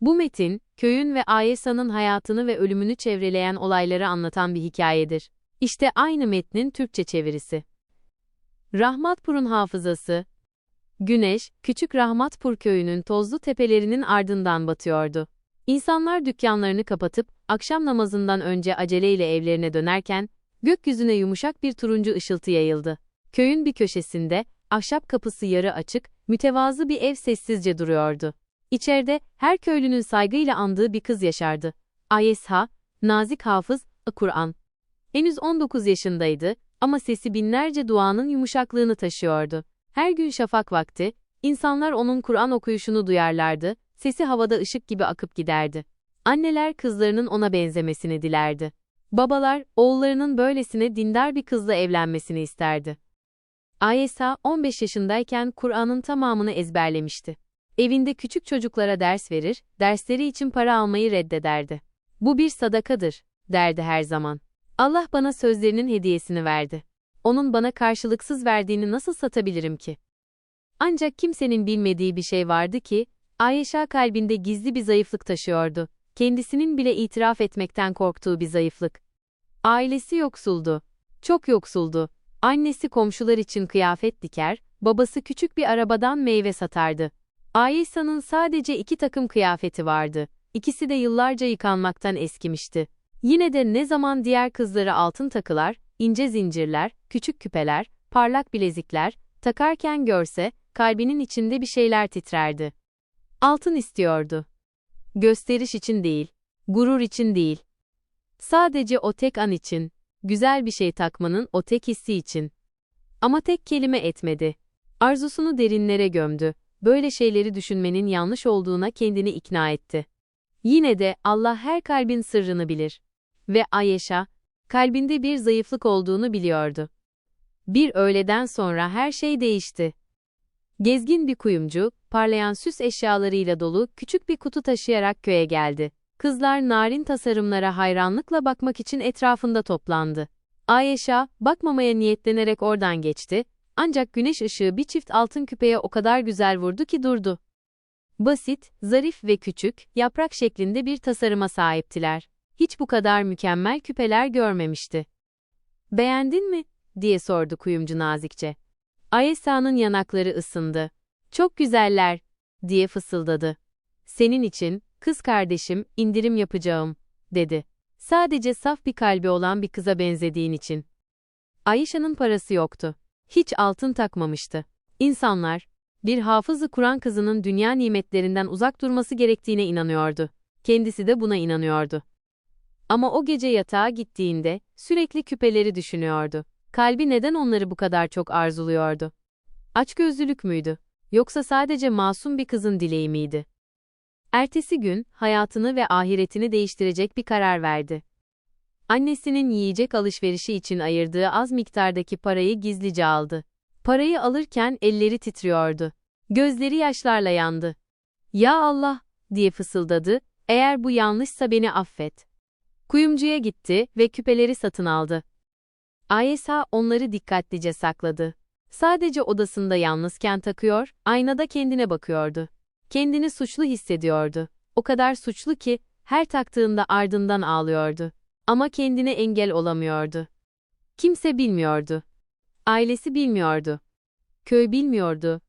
Bu metin, köyün ve Ayesa'nın hayatını ve ölümünü çevreleyen olayları anlatan bir hikayedir. İşte aynı metnin Türkçe çevirisi. Rahmatpur'un hafızası. Güneş, küçük Rahmatpur köyünün tozlu tepelerinin ardından batıyordu. İnsanlar dükkanlarını kapatıp, akşam namazından önce aceleyle evlerine dönerken, gökyüzüne yumuşak bir turuncu ışıltı yayıldı. Köyün bir köşesinde, ahşap kapısı yarı açık, mütevazı bir ev sessizce duruyordu. İçeride, her köylünün saygıyla andığı bir kız yaşardı. Ayesha, nazik hafız, Kur'an. Henüz 19 yaşındaydı ama sesi binlerce duanın yumuşaklığını taşıyordu. Her gün şafak vakti, insanlar onun Kur'an okuyuşunu duyarlardı, sesi havada ışık gibi akıp giderdi. Anneler kızlarının ona benzemesini dilerdi. Babalar, oğullarının böylesine dindar bir kızla evlenmesini isterdi. Ayesa, 15 yaşındayken Kur'an'ın tamamını ezberlemişti. Evinde küçük çocuklara ders verir, dersleri için para almayı reddederdi. Bu bir sadakadır, derdi her zaman. Allah bana sözlerinin hediyesini verdi. Onun bana karşılıksız verdiğini nasıl satabilirim ki? Ancak kimsenin bilmediği bir şey vardı ki, Ayşe kalbinde gizli bir zayıflık taşıyordu. Kendisinin bile itiraf etmekten korktuğu bir zayıflık. Ailesi yoksuldu. Çok yoksuldu. Annesi komşular için kıyafet diker, babası küçük bir arabadan meyve satardı. Ayşe'nin sadece iki takım kıyafeti vardı. İkisi de yıllarca yıkanmaktan eskimişti. Yine de ne zaman diğer kızları altın takılar, ince zincirler, küçük küpeler, parlak bilezikler, takarken görse, kalbinin içinde bir şeyler titrerdi. Altın istiyordu. Gösteriş için değil, gurur için değil. Sadece o tek an için, güzel bir şey takmanın o tek hissi için. Ama tek kelime etmedi. Arzusunu derinlere gömdü. Böyle şeyleri düşünmenin yanlış olduğuna kendini ikna etti. Yine de Allah her kalbin sırrını bilir. Ve Ayşe, kalbinde bir zayıflık olduğunu biliyordu. Bir öğleden sonra her şey değişti. Gezgin bir kuyumcu, parlayan süs eşyalarıyla dolu küçük bir kutu taşıyarak köye geldi. Kızlar narin tasarımlara hayranlıkla bakmak için etrafında toplandı. Ayşe, bakmamaya niyetlenerek oradan geçti, ancak güneş ışığı bir çift altın küpeye o kadar güzel vurdu ki durdu. Basit, zarif ve küçük, yaprak şeklinde bir tasarıma sahiptiler. Hiç bu kadar mükemmel küpeler görmemişti. Beğendin mi? diye sordu kuyumcu nazikçe. Ayesa'nın yanakları ısındı. Çok güzeller, diye fısıldadı. Senin için, kız kardeşim, indirim yapacağım, dedi. Sadece saf bir kalbi olan bir kıza benzediğin için. Ayşe'nin parası yoktu. Hiç altın takmamıştı. İnsanlar, bir hafızı Kur'an kızının dünya nimetlerinden uzak durması gerektiğine inanıyordu. Kendisi de buna inanıyordu. Ama o gece yatağa gittiğinde, sürekli küpeleri düşünüyordu. Kalbi neden onları bu kadar çok arzuluyordu? Açgözlülük müydü? Yoksa sadece masum bir kızın dileği miydi? Ertesi gün, hayatını ve ahiretini değiştirecek bir karar verdi. Annesinin yiyecek alışverişi için ayırdığı az miktardaki parayı gizlice aldı. Parayı alırken elleri titriyordu. Gözleri yaşlarla yandı. Ya Allah, diye fısıldadı, eğer bu yanlışsa beni affet. Kuyumcuya gitti ve küpeleri satın aldı. Ayesa onları dikkatlice sakladı. Sadece odasında yalnızken takıyor, aynada kendine bakıyordu. Kendini suçlu hissediyordu. O kadar suçlu ki, her taktığında ardından ağlıyordu. Ama kendine engel olamıyordu. Kimse bilmiyordu. Ailesi bilmiyordu. Köy bilmiyordu.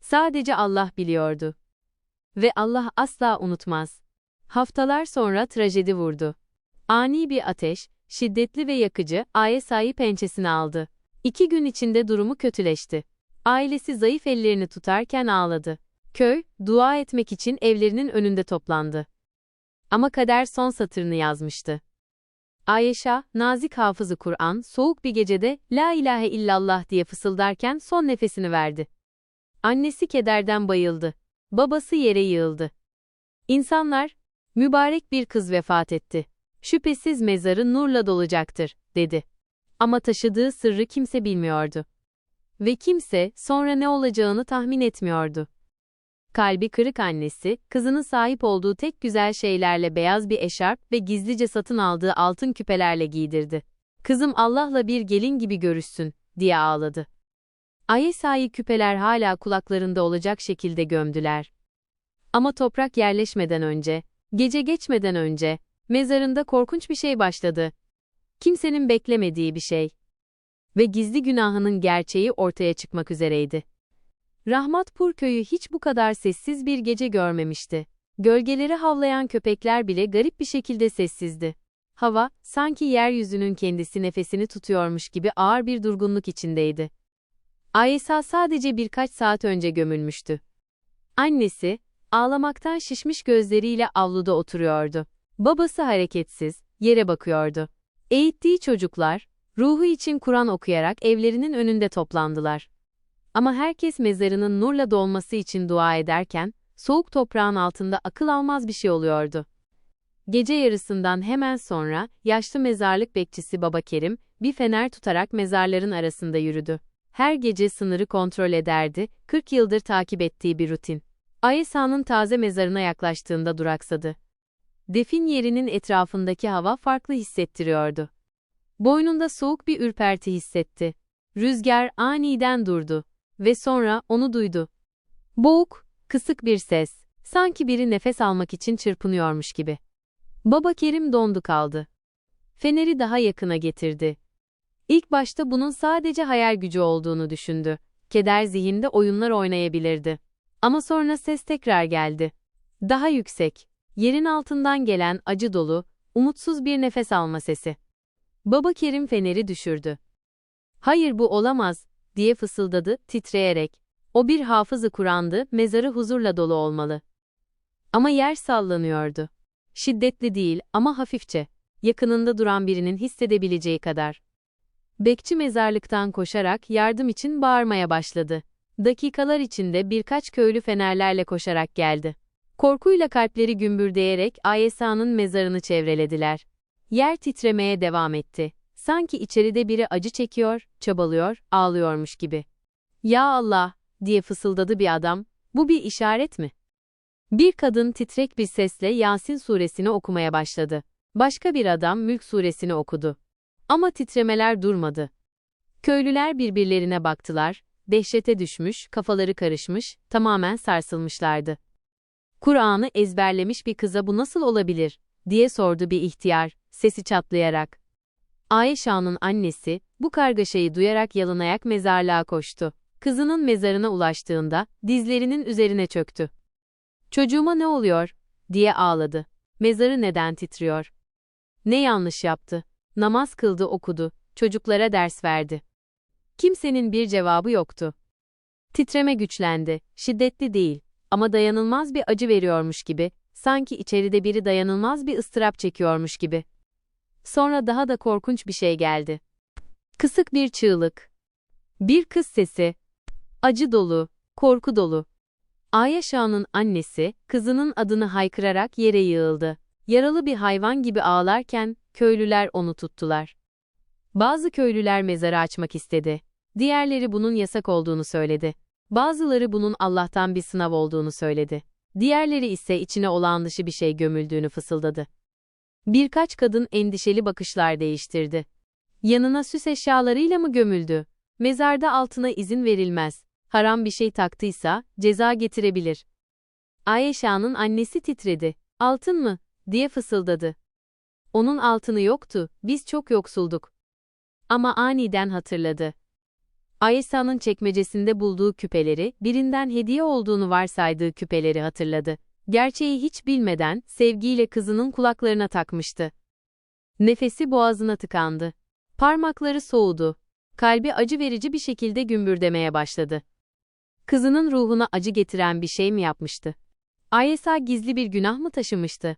Sadece Allah biliyordu. Ve Allah asla unutmaz. Haftalar sonra trajedi vurdu. Ani bir ateş, şiddetli ve yakıcı, Ayesa'yı pençesine aldı. İki gün içinde durumu kötüleşti. Ailesi zayıf ellerini tutarken ağladı. Köy, dua etmek için evlerinin önünde toplandı. Ama kader son satırını yazmıştı. Ayşe, nazik hafızı Kur'an, soğuk bir gecede La ilahe illallah diye fısıldarken son nefesini verdi. Annesi kederden bayıldı. Babası yere yığıldı. İnsanlar, mübarek bir kız vefat etti. Şüphesiz mezarı nurla dolacaktır, dedi. Ama taşıdığı sırrı kimse bilmiyordu. Ve kimse sonra ne olacağını tahmin etmiyordu. Kalbi kırık annesi, kızının sahip olduğu tek güzel şeylerle beyaz bir eşarp ve gizlice satın aldığı altın küpelerle giydirdi. Kızım Allah'la bir gelin gibi görüşsün, diye ağladı. Ayesa'yı küpeler hala kulaklarında olacak şekilde gömdüler. Ama toprak yerleşmeden önce, gece geçmeden önce, mezarında korkunç bir şey başladı. Kimsenin beklemediği bir şey. Ve gizli günahının gerçeği ortaya çıkmak üzereydi. Rahmatpur köyü hiç bu kadar sessiz bir gece görmemişti. Gölgeleri havlayan köpekler bile garip bir şekilde sessizdi. Hava, sanki yeryüzünün kendisi nefesini tutuyormuş gibi ağır bir durgunluk içindeydi. Ayesa sadece birkaç saat önce gömülmüştü. Annesi, ağlamaktan şişmiş gözleriyle avluda oturuyordu. Babası hareketsiz, yere bakıyordu. Eğittiği çocuklar, ruhu için Kur'an okuyarak evlerinin önünde toplandılar. Ama herkes mezarının nurla dolması için dua ederken, soğuk toprağın altında akıl almaz bir şey oluyordu. Gece yarısından hemen sonra, yaşlı mezarlık bekçisi Baba Kerim, bir fener tutarak mezarların arasında yürüdü. Her gece sınırı kontrol ederdi, 40 yıldır takip ettiği bir rutin. Ayesa'nın taze mezarına yaklaştığında duraksadı. Defin yerinin etrafındaki hava farklı hissettiriyordu. Boynunda soğuk bir ürperti hissetti. Rüzgar aniden durdu ve sonra onu duydu. Boğuk, kısık bir ses, sanki biri nefes almak için çırpınıyormuş gibi. Baba Kerim dondu kaldı. Feneri daha yakına getirdi. İlk başta bunun sadece hayal gücü olduğunu düşündü. Keder zihinde oyunlar oynayabilirdi. Ama sonra ses tekrar geldi. Daha yüksek, yerin altından gelen acı dolu, umutsuz bir nefes alma sesi. Baba Kerim feneri düşürdü. Hayır bu olamaz, diye fısıldadı, titreyerek. O bir hafızı Kur'an'dı, mezarı huzurla dolu olmalı. Ama yer sallanıyordu. Şiddetli değil ama hafifçe. Yakınında duran birinin hissedebileceği kadar. Bekçi mezarlıktan koşarak yardım için bağırmaya başladı. Dakikalar içinde birkaç köylü fenerlerle koşarak geldi. Korkuyla kalpleri gümbürdeyerek Ayesa'nın mezarını çevrelediler. Yer titremeye devam etti. Sanki içeride biri acı çekiyor, çabalıyor, ağlıyormuş gibi. Ya Allah, diye fısıldadı bir adam, bu bir işaret mi? Bir kadın titrek bir sesle Yasin suresini okumaya başladı. Başka bir adam Mülk suresini okudu. Ama titremeler durmadı. Köylüler birbirlerine baktılar, dehşete düşmüş, kafaları karışmış, tamamen sarsılmışlardı. Kur'an'ı ezberlemiş bir kıza bu nasıl olabilir, diye sordu bir ihtiyar, sesi çatlayarak. Ayşe'nin annesi, bu kargaşayı duyarak yalın ayak mezarlığa koştu. Kızının mezarına ulaştığında, dizlerinin üzerine çöktü. Çocuğuma ne oluyor, diye ağladı. Mezarı neden titriyor? Ne yanlış yaptı? Namaz kıldı okudu, çocuklara ders verdi. Kimsenin bir cevabı yoktu. Titreme güçlendi, şiddetli değil ama dayanılmaz bir acı veriyormuş gibi, sanki içeride biri dayanılmaz bir ıstırap çekiyormuş gibi. Sonra daha da korkunç bir şey geldi. Kısık bir çığlık. Bir kız sesi. Acı dolu, korku dolu. Ayşe'nin annesi, kızının adını haykırarak yere yığıldı. Yaralı bir hayvan gibi ağlarken, köylüler onu tuttular. Bazı köylüler mezarı açmak istedi. Diğerleri bunun yasak olduğunu söyledi. Bazıları bunun Allah'tan bir sınav olduğunu söyledi. Diğerleri ise içine olağan dışı bir şey gömüldüğünü fısıldadı. Birkaç kadın endişeli bakışlar değiştirdi. Yanına süs eşyalarıyla mı gömüldü? Mezarda altına izin verilmez. Haram bir şey taktıysa ceza getirebilir. Ayşe'nin annesi titredi. Altın mı? diye fısıldadı. Onun altını yoktu, biz çok yoksulduk. Ama aniden hatırladı. Ayesa'nın çekmecesinde bulduğu küpeleri, birinden hediye olduğunu varsaydığı küpeleri hatırladı. Gerçeği hiç bilmeden, sevgiyle kızının kulaklarına takmıştı. Nefesi boğazına tıkandı. Parmakları soğudu. Kalbi acı verici bir şekilde gümbürdemeye başladı. Kızının ruhuna acı getiren bir şey mi yapmıştı? Ayesa gizli bir günah mı taşımıştı?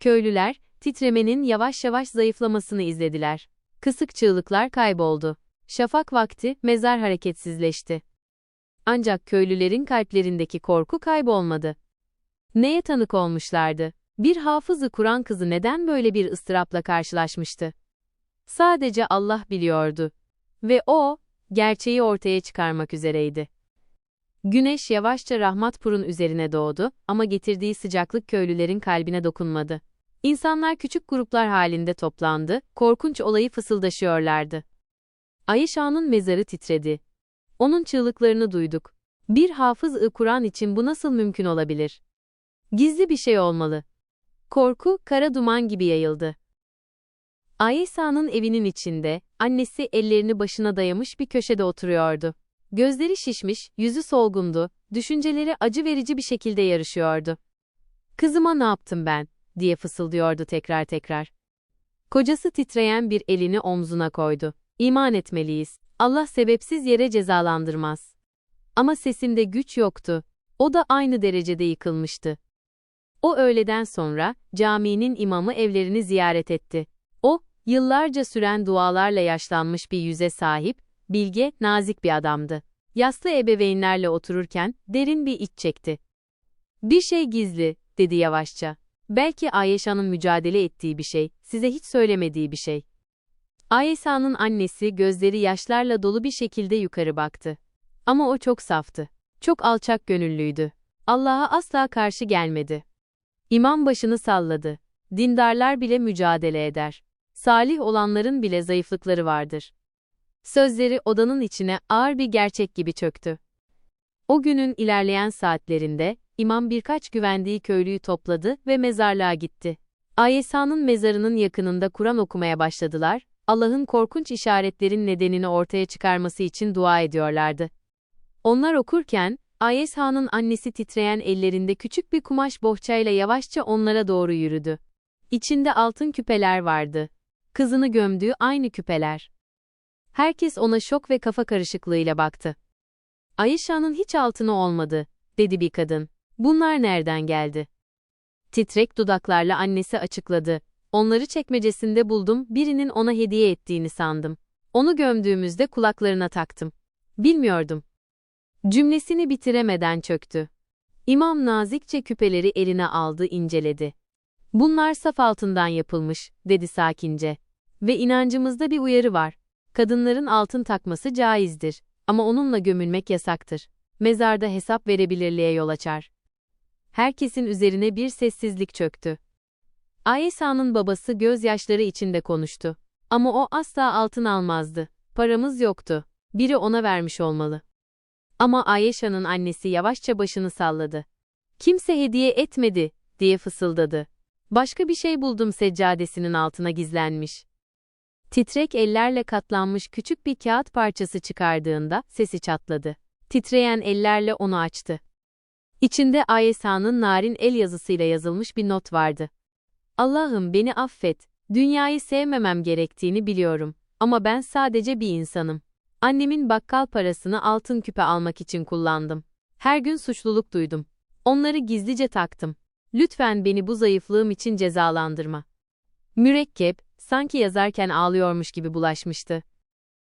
Köylüler, titremenin yavaş yavaş zayıflamasını izlediler. Kısık çığlıklar kayboldu. Şafak vakti, mezar hareketsizleşti. Ancak köylülerin kalplerindeki korku kaybolmadı. Neye tanık olmuşlardı? Bir hafızı Kur'an kızı neden böyle bir ıstırapla karşılaşmıştı? Sadece Allah biliyordu. Ve o, gerçeği ortaya çıkarmak üzereydi. Güneş yavaşça Rahmatpur'un üzerine doğdu ama getirdiği sıcaklık köylülerin kalbine dokunmadı. İnsanlar küçük gruplar halinde toplandı, korkunç olayı fısıldaşıyorlardı. Ayşe'nin mezarı titredi. Onun çığlıklarını duyduk. Bir hafız-ı Kur'an için bu nasıl mümkün olabilir? Gizli bir şey olmalı. Korku, kara duman gibi yayıldı. Ayesa'nın evinin içinde, annesi ellerini başına dayamış bir köşede oturuyordu. Gözleri şişmiş, yüzü solgundu, düşünceleri acı verici bir şekilde yarışıyordu. Kızıma ne yaptım ben, diye fısıldıyordu tekrar tekrar. Kocası titreyen bir elini omzuna koydu. İman etmeliyiz. Allah sebepsiz yere cezalandırmaz. Ama sesinde güç yoktu. O da aynı derecede yıkılmıştı. O öğleden sonra caminin imamı evlerini ziyaret etti. O, yıllarca süren dualarla yaşlanmış bir yüze sahip, bilge, nazik bir adamdı. Yaslı ebeveynlerle otururken derin bir iç çekti. Bir şey gizli, dedi yavaşça. Belki Ayşe'nin mücadele ettiği bir şey, size hiç söylemediği bir şey. Ayesa'nın annesi gözleri yaşlarla dolu bir şekilde yukarı baktı. Ama o çok saftı. Çok alçak gönüllüydü. Allah'a asla karşı gelmedi. İmam başını salladı. Dindarlar bile mücadele eder. Salih olanların bile zayıflıkları vardır. Sözleri odanın içine ağır bir gerçek gibi çöktü. O günün ilerleyen saatlerinde, imam birkaç güvendiği köylüyü topladı ve mezarlığa gitti. Ayesa'nın mezarının yakınında Kur'an okumaya başladılar, Allah'ın korkunç işaretlerin nedenini ortaya çıkarması için dua ediyorlardı. Onlar okurken, Ayesha'nın annesi titreyen ellerinde küçük bir kumaş bohçayla yavaşça onlara doğru yürüdü. İçinde altın küpeler vardı. Kızını gömdüğü aynı küpeler. Herkes ona şok ve kafa karışıklığıyla baktı. Ayşe'nin hiç altını olmadı, dedi bir kadın. Bunlar nereden geldi? Titrek dudaklarla annesi açıkladı. Onları çekmecesinde buldum, birinin ona hediye ettiğini sandım. Onu gömdüğümüzde kulaklarına taktım. Bilmiyordum. Cümlesini bitiremeden çöktü. İmam nazikçe küpeleri eline aldı, inceledi. Bunlar saf altından yapılmış, dedi sakince. Ve inancımızda bir uyarı var. Kadınların altın takması caizdir. Ama onunla gömülmek yasaktır. Mezarda hesap verebilirliğe yol açar. Herkesin üzerine bir sessizlik çöktü. Ayesa'nın babası gözyaşları içinde konuştu. Ama o asla altın almazdı. Paramız yoktu. Biri ona vermiş olmalı. Ama Ayşe'nin annesi yavaşça başını salladı. Kimse hediye etmedi, diye fısıldadı. Başka bir şey buldum seccadesinin altına gizlenmiş. Titrek ellerle katlanmış küçük bir kağıt parçası çıkardığında sesi çatladı. Titreyen ellerle onu açtı. İçinde Ayesa'nın narin el yazısıyla yazılmış bir not vardı. Allah'ım beni affet, dünyayı sevmemem gerektiğini biliyorum ama ben sadece bir insanım. Annemin bakkal parasını altın küpe almak için kullandım. Her gün suçluluk duydum. Onları gizlice taktım. Lütfen beni bu zayıflığım için cezalandırma. Mürekkep, sanki yazarken ağlıyormuş gibi bulaşmıştı.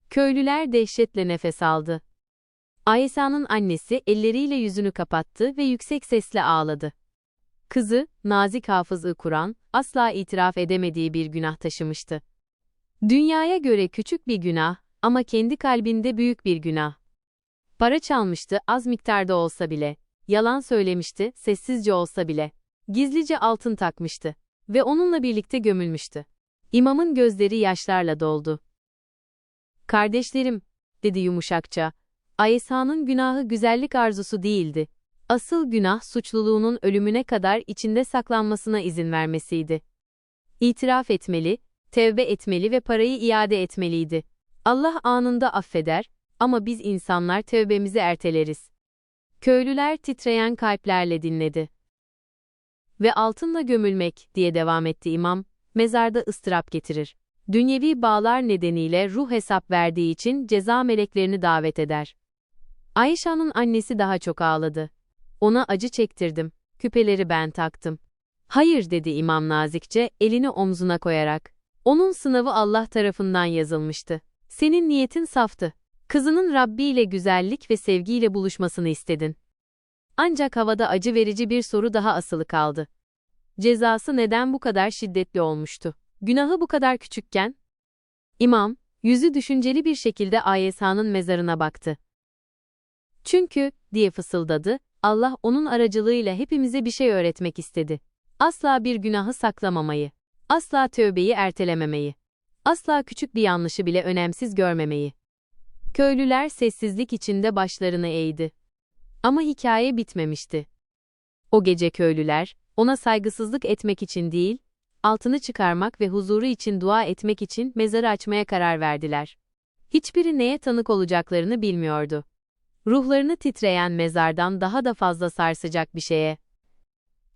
Köylüler dehşetle nefes aldı. Ayesa'nın annesi elleriyle yüzünü kapattı ve yüksek sesle ağladı. Kızı, nazik hafızı Kur'an, asla itiraf edemediği bir günah taşımıştı. Dünyaya göre küçük bir günah ama kendi kalbinde büyük bir günah. Para çalmıştı az miktarda olsa bile, yalan söylemişti sessizce olsa bile, gizlice altın takmıştı ve onunla birlikte gömülmüştü. İmamın gözleri yaşlarla doldu. Kardeşlerim, dedi yumuşakça, Ayesa'nın günahı güzellik arzusu değildi. Asıl günah suçluluğunun ölümüne kadar içinde saklanmasına izin vermesiydi. İtiraf etmeli, tevbe etmeli ve parayı iade etmeliydi. Allah anında affeder ama biz insanlar tevbemizi erteleriz. Köylüler titreyen kalplerle dinledi. Ve altınla gömülmek diye devam etti imam, mezarda ıstırap getirir. Dünyevi bağlar nedeniyle ruh hesap verdiği için ceza meleklerini davet eder. Ayşe'nin annesi daha çok ağladı. Ona acı çektirdim, küpeleri ben taktım. Hayır dedi imam nazikçe, elini omzuna koyarak. Onun sınavı Allah tarafından yazılmıştı. Senin niyetin saftı. Kızının Rabbi ile güzellik ve sevgiyle buluşmasını istedin. Ancak havada acı verici bir soru daha asılı kaldı. Cezası neden bu kadar şiddetli olmuştu? Günahı bu kadar küçükken? İmam, yüzü düşünceli bir şekilde Ayesa'nın mezarına baktı. Çünkü, diye fısıldadı, Allah onun aracılığıyla hepimize bir şey öğretmek istedi. Asla bir günahı saklamamayı, asla tövbeyi ertelememeyi, asla küçük bir yanlışı bile önemsiz görmemeyi. Köylüler sessizlik içinde başlarını eğdi. Ama hikaye bitmemişti. O gece köylüler, ona saygısızlık etmek için değil, altını çıkarmak ve huzuru için dua etmek için mezarı açmaya karar verdiler. Hiçbiri neye tanık olacaklarını bilmiyordu. Ruhlarını titreyen mezardan daha da fazla sarsacak bir şeye.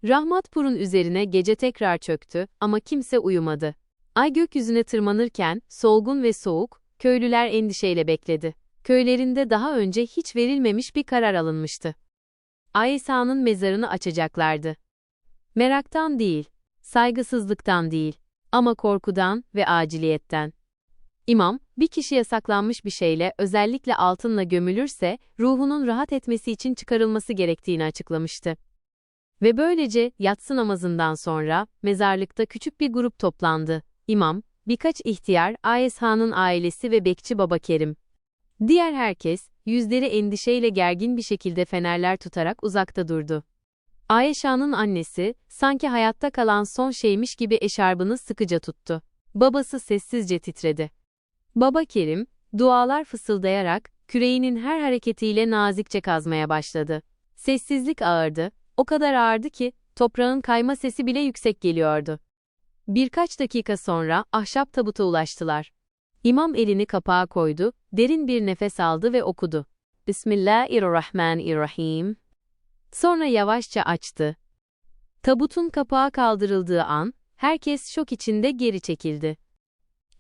Rahmatpur'un üzerine gece tekrar çöktü ama kimse uyumadı. Ay gökyüzüne tırmanırken, solgun ve soğuk, köylüler endişeyle bekledi. Köylerinde daha önce hiç verilmemiş bir karar alınmıştı. Aysa'nın mezarını açacaklardı. Meraktan değil, saygısızlıktan değil, ama korkudan ve aciliyetten. İmam, bir kişi yasaklanmış bir şeyle, özellikle altınla gömülürse, ruhunun rahat etmesi için çıkarılması gerektiğini açıklamıştı. Ve böylece, yatsı namazından sonra, mezarlıkta küçük bir grup toplandı. İmam, birkaç ihtiyar, Ayes Han'ın ailesi ve bekçi Baba Kerim. Diğer herkes, yüzleri endişeyle gergin bir şekilde fenerler tutarak uzakta durdu. Ayşe'nin annesi, sanki hayatta kalan son şeymiş gibi eşarbını sıkıca tuttu. Babası sessizce titredi. Baba Kerim, dualar fısıldayarak, küreğinin her hareketiyle nazikçe kazmaya başladı. Sessizlik ağırdı, o kadar ağırdı ki, toprağın kayma sesi bile yüksek geliyordu. Birkaç dakika sonra ahşap tabuta ulaştılar. İmam elini kapağa koydu, derin bir nefes aldı ve okudu. Bismillahirrahmanirrahim. Sonra yavaşça açtı. Tabutun kapağı kaldırıldığı an, herkes şok içinde geri çekildi.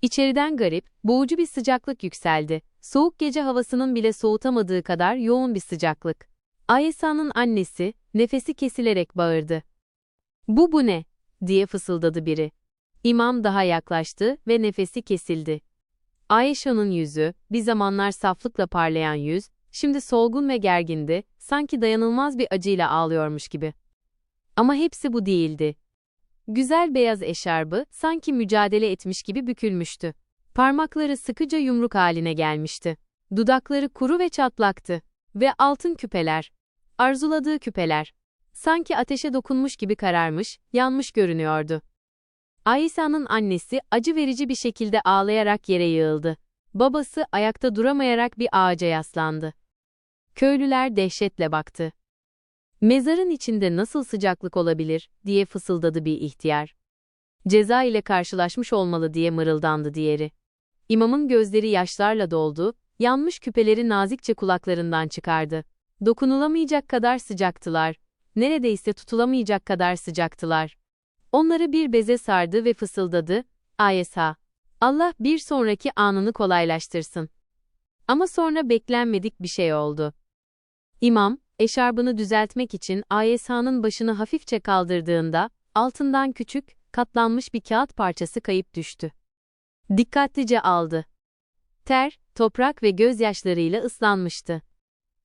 İçeriden garip, boğucu bir sıcaklık yükseldi. Soğuk gece havasının bile soğutamadığı kadar yoğun bir sıcaklık. Ayesa'nın annesi, nefesi kesilerek bağırdı. Bu bu ne? diye fısıldadı biri. İmam daha yaklaştı ve nefesi kesildi. Ayşe'nin yüzü, bir zamanlar saflıkla parlayan yüz, şimdi solgun ve gergindi, sanki dayanılmaz bir acıyla ağlıyormuş gibi. Ama hepsi bu değildi. Güzel beyaz eşarbı, sanki mücadele etmiş gibi bükülmüştü. Parmakları sıkıca yumruk haline gelmişti. Dudakları kuru ve çatlaktı. Ve altın küpeler. Arzuladığı küpeler. Sanki ateşe dokunmuş gibi kararmış, yanmış görünüyordu. Aysa'nın annesi acı verici bir şekilde ağlayarak yere yığıldı. Babası ayakta duramayarak bir ağaca yaslandı. Köylüler dehşetle baktı. Mezarın içinde nasıl sıcaklık olabilir, diye fısıldadı bir ihtiyar. Ceza ile karşılaşmış olmalı diye mırıldandı diğeri. İmamın gözleri yaşlarla doldu, yanmış küpeleri nazikçe kulaklarından çıkardı. Dokunulamayacak kadar sıcaktılar. Neredeyse tutulamayacak kadar sıcaktılar. Onları bir beze sardı ve fısıldadı, Ayesa. Allah bir sonraki anını kolaylaştırsın. Ama sonra beklenmedik bir şey oldu. İmam, eşarbını düzeltmek için Ayesa'nın başını hafifçe kaldırdığında, altından küçük, katlanmış bir kağıt parçası kayıp düştü. Dikkatlice aldı. Ter, toprak ve gözyaşlarıyla ıslanmıştı.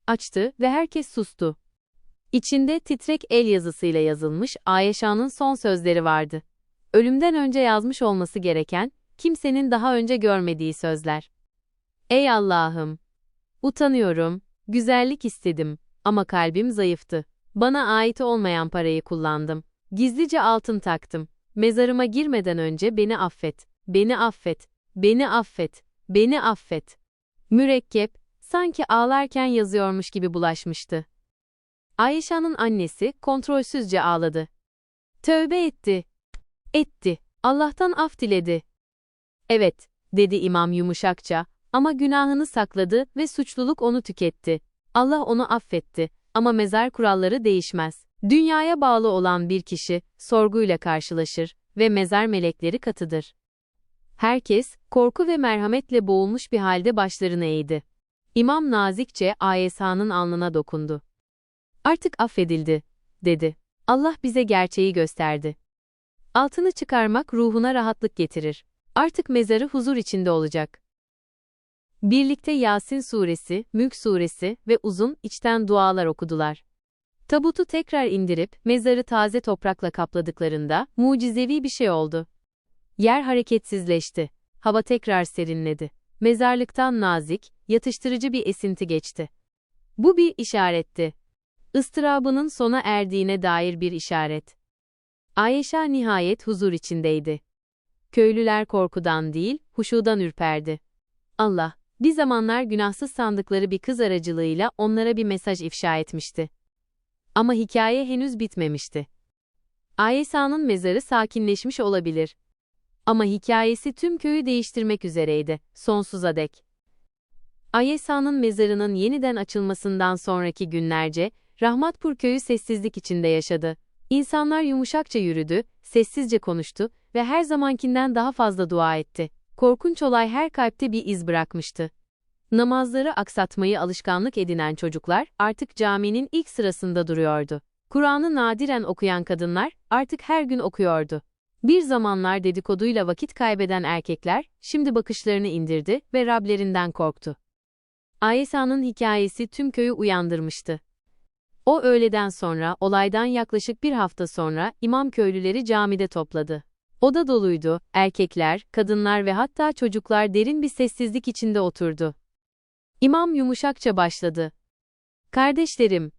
Açtı ve herkes sustu. İçinde titrek el yazısıyla yazılmış Ayşe'nin son sözleri vardı. Ölümden önce yazmış olması gereken, kimsenin daha önce görmediği sözler. Ey Allah'ım! Utanıyorum, güzellik istedim ama kalbim zayıftı. Bana ait olmayan parayı kullandım. Gizlice altın taktım. Mezarıma girmeden önce beni affet, beni affet, beni affet, beni affet. Mürekkep, sanki ağlarken yazıyormuş gibi bulaşmıştı. Ayşe'nin annesi kontrolsüzce ağladı. Tövbe etti. Etti. Allah'tan af diledi. Evet, dedi imam yumuşakça, ama günahını sakladı ve suçluluk onu tüketti. Allah onu affetti ama mezar kuralları değişmez. Dünyaya bağlı olan bir kişi sorguyla karşılaşır ve mezar melekleri katıdır. Herkes korku ve merhametle boğulmuş bir halde başlarını eğdi. İmam nazikçe Ayesa'nın alnına dokundu. Artık affedildi, dedi. Allah bize gerçeği gösterdi. Altını çıkarmak ruhuna rahatlık getirir. Artık mezarı huzur içinde olacak. Birlikte Yasin suresi, Mülk suresi ve uzun, içten dualar okudular. Tabutu tekrar indirip, mezarı taze toprakla kapladıklarında, mucizevi bir şey oldu. Yer hareketsizleşti. Hava tekrar serinledi. Mezarlıktan nazik, yatıştırıcı bir esinti geçti. Bu bir işaretti. Istırabının sona erdiğine dair bir işaret. Ayşe nihayet huzur içindeydi. Köylüler korkudan değil, huşudan ürperdi. Allah, bir zamanlar günahsız sandıkları bir kız aracılığıyla onlara bir mesaj ifşa etmişti. Ama hikaye henüz bitmemişti. Aysa'nın mezarı sakinleşmiş olabilir. Ama hikayesi tüm köyü değiştirmek üzereydi, sonsuza dek. Aysa'nın mezarının yeniden açılmasından sonraki günlerce, Rahmatpur köyü sessizlik içinde yaşadı. İnsanlar yumuşakça yürüdü, sessizce konuştu ve her zamankinden daha fazla dua etti. Korkunç olay her kalpte bir iz bırakmıştı. Namazları aksatmayı alışkanlık edinen çocuklar artık caminin ilk sırasında duruyordu. Kur'an'ı nadiren okuyan kadınlar artık her gün okuyordu. Bir zamanlar dedikoduyla vakit kaybeden erkekler şimdi bakışlarını indirdi ve Rablerinden korktu. Aysa'nın hikayesi tüm köyü uyandırmıştı. O öğleden sonra, olaydan yaklaşık bir hafta sonra imam köylüleri camide topladı. Oda doluydu, erkekler, kadınlar ve hatta çocuklar derin bir sessizlik içinde oturdu. İmam yumuşakça başladı. Kardeşlerim,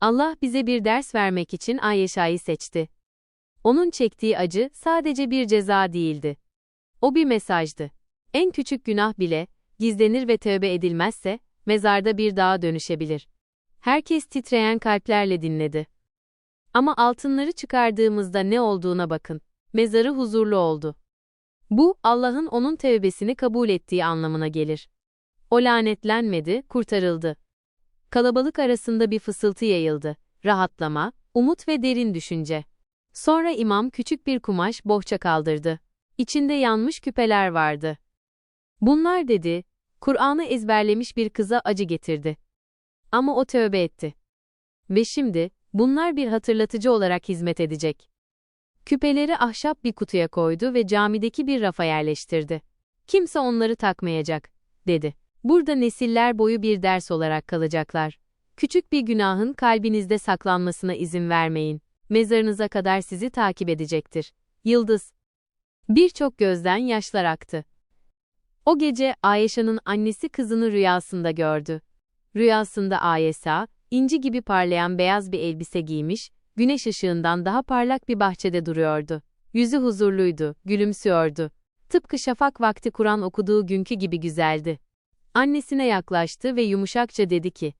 Allah bize bir ders vermek için Ayşe'yi seçti. Onun çektiği acı sadece bir ceza değildi. O bir mesajdı. En küçük günah bile, gizlenir ve tövbe edilmezse, mezarda bir dağa dönüşebilir. Herkes titreyen kalplerle dinledi. Ama altınları çıkardığımızda ne olduğuna bakın. Mezarı huzurlu oldu. Bu, Allah'ın onun tevbesini kabul ettiği anlamına gelir. O lanetlenmedi, kurtarıldı. Kalabalık arasında bir fısıltı yayıldı. Rahatlama, umut ve derin düşünce. Sonra imam küçük bir kumaş bohça kaldırdı. İçinde yanmış küpeler vardı. Bunlar dedi, Kur'an'ı ezberlemiş bir kıza acı getirdi. Ama o tövbe etti. Ve şimdi, bunlar bir hatırlatıcı olarak hizmet edecek. Küpeleri ahşap bir kutuya koydu ve camideki bir rafa yerleştirdi. Kimse onları takmayacak, dedi. Burada nesiller boyu bir ders olarak kalacaklar. Küçük bir günahın kalbinizde saklanmasına izin vermeyin. Mezarınıza kadar sizi takip edecektir. Yıldız. Birçok gözden yaşlar aktı. O gece Ayşe'nin annesi kızını rüyasında gördü. Rüyasında Ayesa, inci gibi parlayan beyaz bir elbise giymiş, güneş ışığından daha parlak bir bahçede duruyordu. Yüzü huzurluydu, gülümsüyordu. Tıpkı şafak vakti Kur'an okuduğu günkü gibi güzeldi. Annesine yaklaştı ve yumuşakça dedi ki,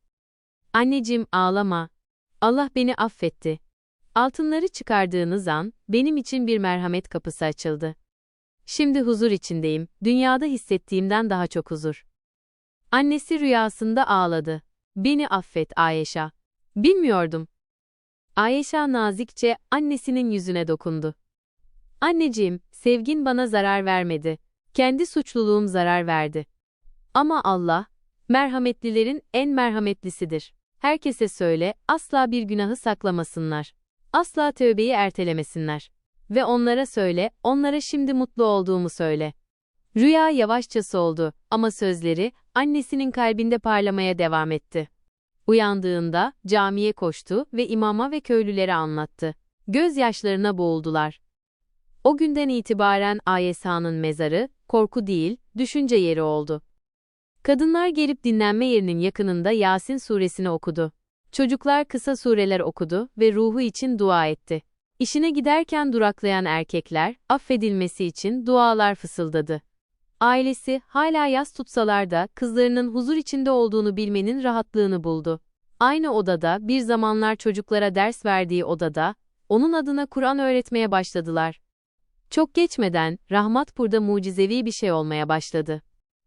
Anneciğim ağlama. Allah beni affetti. Altınları çıkardığınız an, benim için bir merhamet kapısı açıldı. Şimdi huzur içindeyim, dünyada hissettiğimden daha çok huzur. Annesi rüyasında ağladı. Beni affet Ayşe. Bilmiyordum. Ayşe nazikçe annesinin yüzüne dokundu. Anneciğim, sevgin bana zarar vermedi. Kendi suçluluğum zarar verdi. Ama Allah, merhametlilerin en merhametlisidir. Herkese söyle, asla bir günahı saklamasınlar. Asla tövbeyi ertelemesinler. Ve onlara söyle, onlara şimdi mutlu olduğumu söyle. Rüya yavaşça soldu ama sözleri annesinin kalbinde parlamaya devam etti. Uyandığında camiye koştu ve imama ve köylülere anlattı. Gözyaşlarına boğuldular. O günden itibaren Ayesa'nın mezarı, korku değil, düşünce yeri oldu. Kadınlar gelip dinlenme yerinin yakınında Yasin suresini okudu. Çocuklar kısa sureler okudu ve ruhu için dua etti. İşine giderken duraklayan erkekler, affedilmesi için dualar fısıldadı. Ailesi, hala yas tutsalar da kızlarının huzur içinde olduğunu bilmenin rahatlığını buldu. Aynı odada, bir zamanlar çocuklara ders verdiği odada, onun adına Kur'an öğretmeye başladılar. Çok geçmeden, Rahmatpur'da mucizevi bir şey olmaya başladı.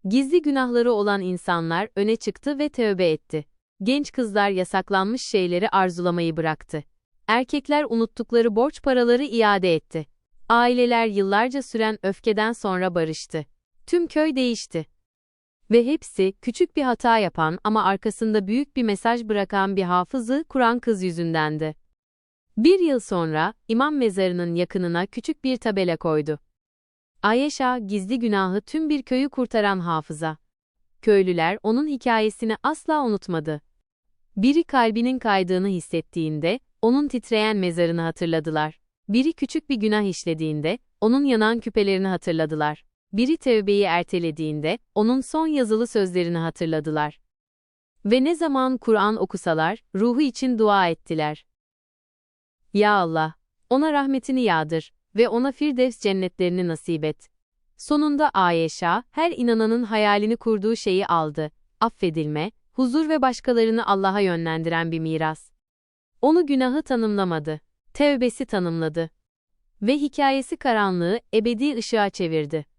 Gizli günahları olan insanlar öne çıktı ve tövbe etti. Genç kızlar yasaklanmış şeyleri arzulamayı bıraktı. Erkekler unuttukları borç paraları iade etti. Aileler yıllarca süren öfkeden sonra barıştı. Tüm köy değişti. Ve hepsi, küçük bir hata yapan ama arkasında büyük bir mesaj bırakan bir hafızı Kur'an kız yüzündendi. Bir yıl sonra, imam mezarının yakınına küçük bir tabela koydu. Ayşe, gizli günahı tüm bir köyü kurtaran hafıza. Köylüler onun hikayesini asla unutmadı. Biri kalbinin kaydığını hissettiğinde, onun titreyen mezarını hatırladılar. Biri küçük bir günah işlediğinde, onun yanan küpelerini hatırladılar. Biri tevbeyi ertelediğinde, onun son yazılı sözlerini hatırladılar. Ve ne zaman Kur'an okusalar, ruhu için dua ettiler. Ya Allah! Ona rahmetini yağdır ve ona Firdevs cennetlerini nasip et. Sonunda Ayşe, her inananın hayalini kurduğu şeyi aldı. Affedilme, huzur ve başkalarını Allah'a yönlendiren bir miras. Onu günahı tanımlamadı, tevbesi tanımladı. Ve hikayesi karanlığı ebedi ışığa çevirdi.